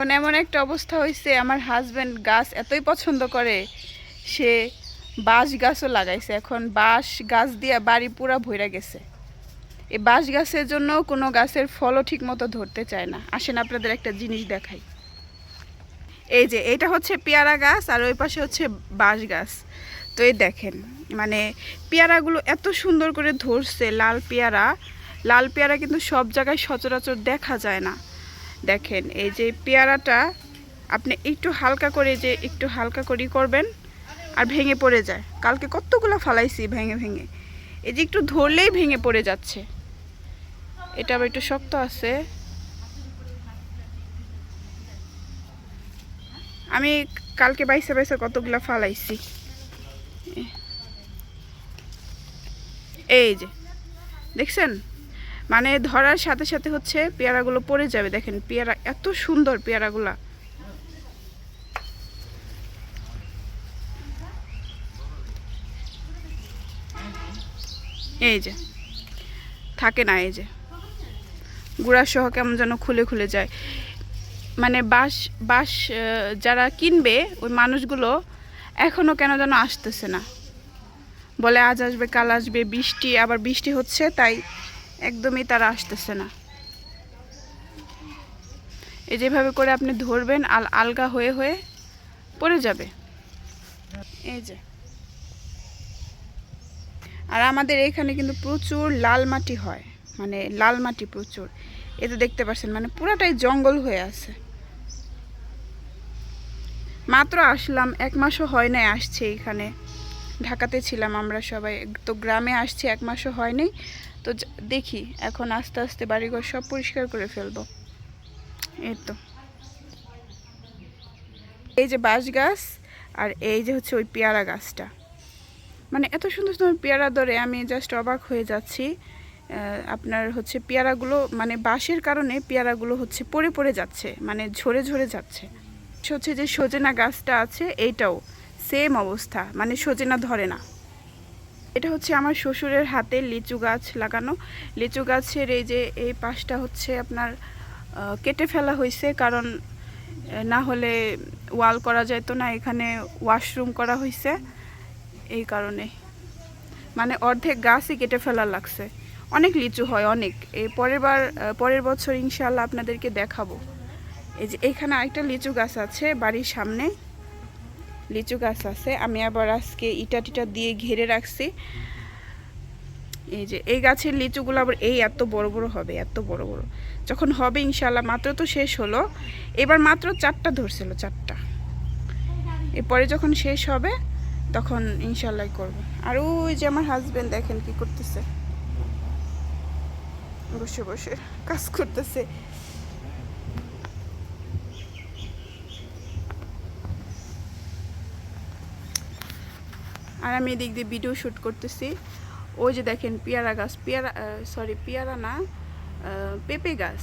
এখন এমন একটা অবস্থা হয়েছে আমার হাজব্যান্ড গাছ এতই পছন্দ করে, সে বাঁশ গাছও লাগাইছে। এখন বাঁশ গাছ দিয়ে বাড়ি পুরা ভইরা গেছে। এই বাঁশ গাছের জন্য কোনো গাছের ফলও ঠিক মতো ধরতে চায় না। আসেন আপনাদের একটা জিনিস দেখাই। এই যে এটা হচ্ছে পেয়ারা গাছ আর ওই পাশে হচ্ছে বাঁশ গাছ। তো এই দেখেন মানে পেয়ারাগুলো এত সুন্দর করে ধরছে, লাল পেয়ারা। লাল পেয়ারা কিন্তু সব জায়গায় সচরাচর দেখা যায় না। দেখেন, এই যে পেয়ারাটা, আপনি একটু হালকা করে যে একটু হালকা করেই করবেন আর ভেঙে পড়ে যায়। কালকে কতগুলো ফালাইছি ভেঙে ভেঙে। এই যে একটু ধরলেই ভেঙে পড়ে যাচ্ছে। এটা আবার একটু শক্ত আছে। আমি কালকে বাইসে বাইসে কতগুলো ফালাইছি। এই যে, দেখছেন? মানে ধরার সাথে সাথে হচ্ছে পেয়ারাগুলো পড়ে যাবে। দেখেন পেয়ারা এত সুন্দর পেয়ারাগুলা। এই যে থাকে না এই যে। গুড়া সহ কেমন যেন খুলে খুলে যায়। মানে বাঁশ আহ, যারা কিনবে ওই মানুষগুলো এখনও কেন যেন আসতেছে না। বলে আজ আসবে কাল আসবে বৃষ্টি আবার বৃষ্টি হচ্ছে তাই একদমই তারা আসতেছে না। এই যেভাবে করে আপনি ধরবেন, আল আলগা হয়ে হয়ে পড়ে যাবে। এই যে। আর আমাদের এখানে কিন্তু প্রচুর লাল মাটি হয়। মানে লাল মাটি প্রচুর। এই তো দেখতে পাচ্ছেন মানে পুরাটাই জঙ্গল হয়ে আছে। মাত্র আসলাম, এক মাসও হয় নাই আসছে এখানে। ঢাকাতে ছিলাম আমরা সবাই। তো গ্রামে আসছি, এক মাসও হয়নি তো দেখি, এখন আস্তে আস্তে বাড়িঘর সব পরিষ্কার করে ফেলব। এই তো। এই যে বাঁশ গাছ, আর এই যে হচ্ছে ওই পেয়ারা গাছটা। মানে এত সুন্দর সুন্দর পেয়ারা ধরে আমি জাস্ট অবাক হয়ে যাচ্ছি। আপনার হচ্ছে পেয়ারাগুলো মানে বাঁশের কারণে পেয়ারাগুলো হচ্ছে পড়ে পড়ে যাচ্ছে মানে ঝরে ঝরে যাচ্ছে। হচ্ছে যে সজেনা গাছটা আছে, এইটাও সেম অবস্থা মানে সজেনা ধরে না। এটা হচ্ছে আমার শ্বশুরের হাতে লিচু গাছ লাগানো। লিচু গাছের এই যে এই পাশটা হচ্ছে আপনার কেটে ফেলা হয়েছে কারণ না হলে ওয়াল করা যেত না, এখানে ওয়াশরুম করা হয়েছে এই কারণে। মানে অর্ধেক গাছই কেটে ফেলা লাগছে। অনেক লিচু হয়, অনেক। এই পরের বার পরের বছর ইনশাল্লাহ আপনাদেরকে দেখাবো। এই যে এখানে আরেকটা লিচু গাছ আছে বাড়ির সামনে। লিচু গাছ আছে, আমি আবার আজকে ইটা টিটা দিয়ে ঘিরে রাখছি। এই যে, এই গাছের লিচুগুলো আবার এই এত বড় বড় হবে, এত বড় বড়। যখন হবে ইনশাল্লাহ মাত্র তো শেষ হলো। এবার মাত্র চারটা ধরছিল, চারটা। এরপরে যখন শেষ হবে, তখন ইনশাল্লাহ করব। আর ওই যে আমার হাজবেন্ড দেখেন কি করতেছে। বসে বসে কাজ করতেছে। আর আমি এদিক দিয়ে ভিডিও শ্যুট করতেছি। ওই যে দেখেন পেয়ারা গাছ পেয়ারা সরি পেয়ারা না পেঁপে গাছ।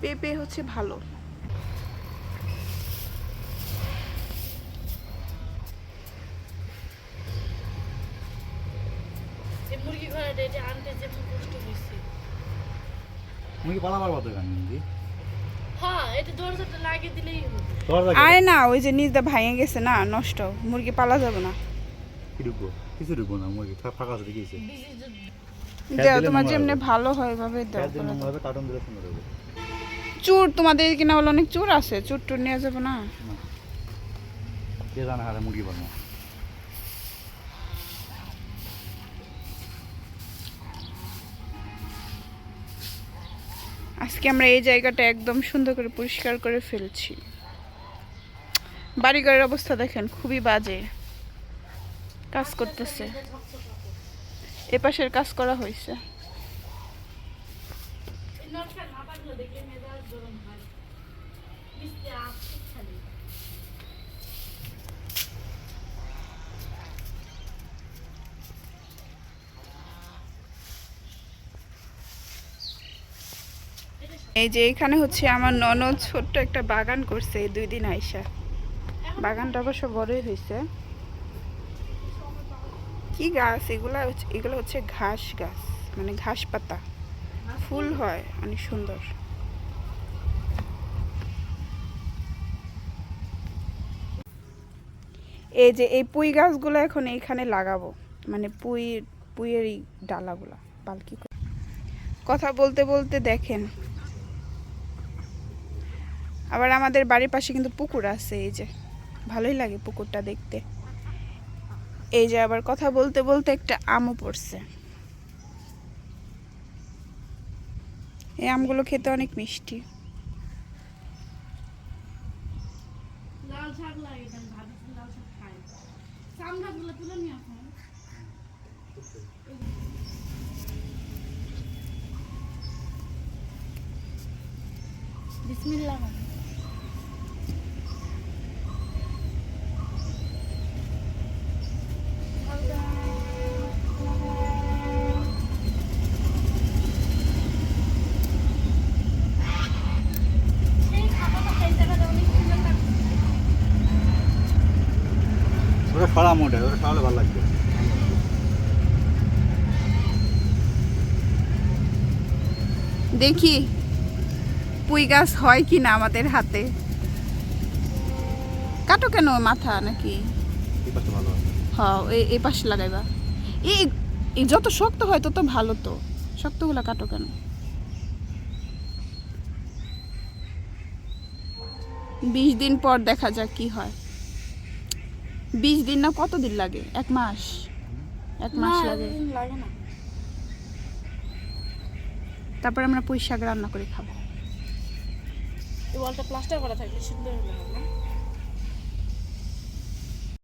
পেঁপে হচ্ছে ভালো। মুরগি ঘোড়াটা আনতে যে কষ্ট হয়েছে মুই পালাবার মতো গান দি হ্যাঁ লাগিয়ে দিলেই আয় না ওই যে নিজটা ভাঙে গেছে না নষ্ট। মুরগি পালা যাবে না। ঢুকবো কিছু ঢুকবো না মুরগি ফাঁকা আছে দেখিয়েছে দেও তোমার যেমনি। ভালো হয় ভাবে দাও দিলে কার্টুন দিলে সুন্দর হবে। চুর তোমাদের কিনা বলো অনেক চুর আছে চুর টুর নিয়ে যাবে না। না। কে জানে হারে মুরগি বানো আজকে আমরা এই জায়গাটা একদম সুন্দর করে পরিষ্কার করে ফেলছি। বাড়িঘরের অবস্থা দেখেন খুবই বাজে। কাজ করতেছে। এ পাশের কাজ করা হয়েছে এই যে এখানে হচ্ছে আমার ননদ ছোট্ট একটা বাগান করছে দুই দিন আইসা। বাগানটা অবশ্য বড়ই হয়েছে কি গাছ? এগুলো এগুলো হচ্ছে ঘাস গাছ মানে ঘাস পাতা। ফুল হয়, অনেক সুন্দর। এই যে এই পুঁই গাছগুলো এখন এইখানে লাগাবো মানে পুঁই পুঁয়ের এই ডালাগুলো পালকি কথা বলতে বলতে দেখেন, আবার আমাদের বাড়ির পাশে কিন্তু পুকুর আছে, এই যে। ভালোই লাগে পুকুরটা দেখতে। এই যে আবার কথা বলতে বলতে একটা আমও পড়ছে। এই আমগুলো খেতে অনেক মিষ্টি। লাল শাক লাগে তাহলে ভাবছি লাল শাক খাই চামড়াগুলো তুলে নিয়ে আসুন বিসমিল্লাহ সেই খাবারটা সেই জায়গাটা অনেক সুন্দর লাগছে ওটা সরা মোটে সরালে ভালো লাগবে। দেখি পুঁই গাছ হয় কি না আমাদের হাতে। কাটো কেন মাথা নাকি? এই পাশে ভালো আছে। হ এই পাশে লাগাইবা। এই এই যত শক্ত হয় তত ভালো তো। শক্তগুলো কাটো কেন? বিশ দিন পর দেখা যাক কি হয়। বিশ দিন না কত দিন লাগে? এক মাস। এক মাস লাগে। লাগে না। তারপর আমরা পুঁই শাক রান্না করে খাব। এই ওয়ালটা প্লাস্টার করা থাকলে সুন্দর হবে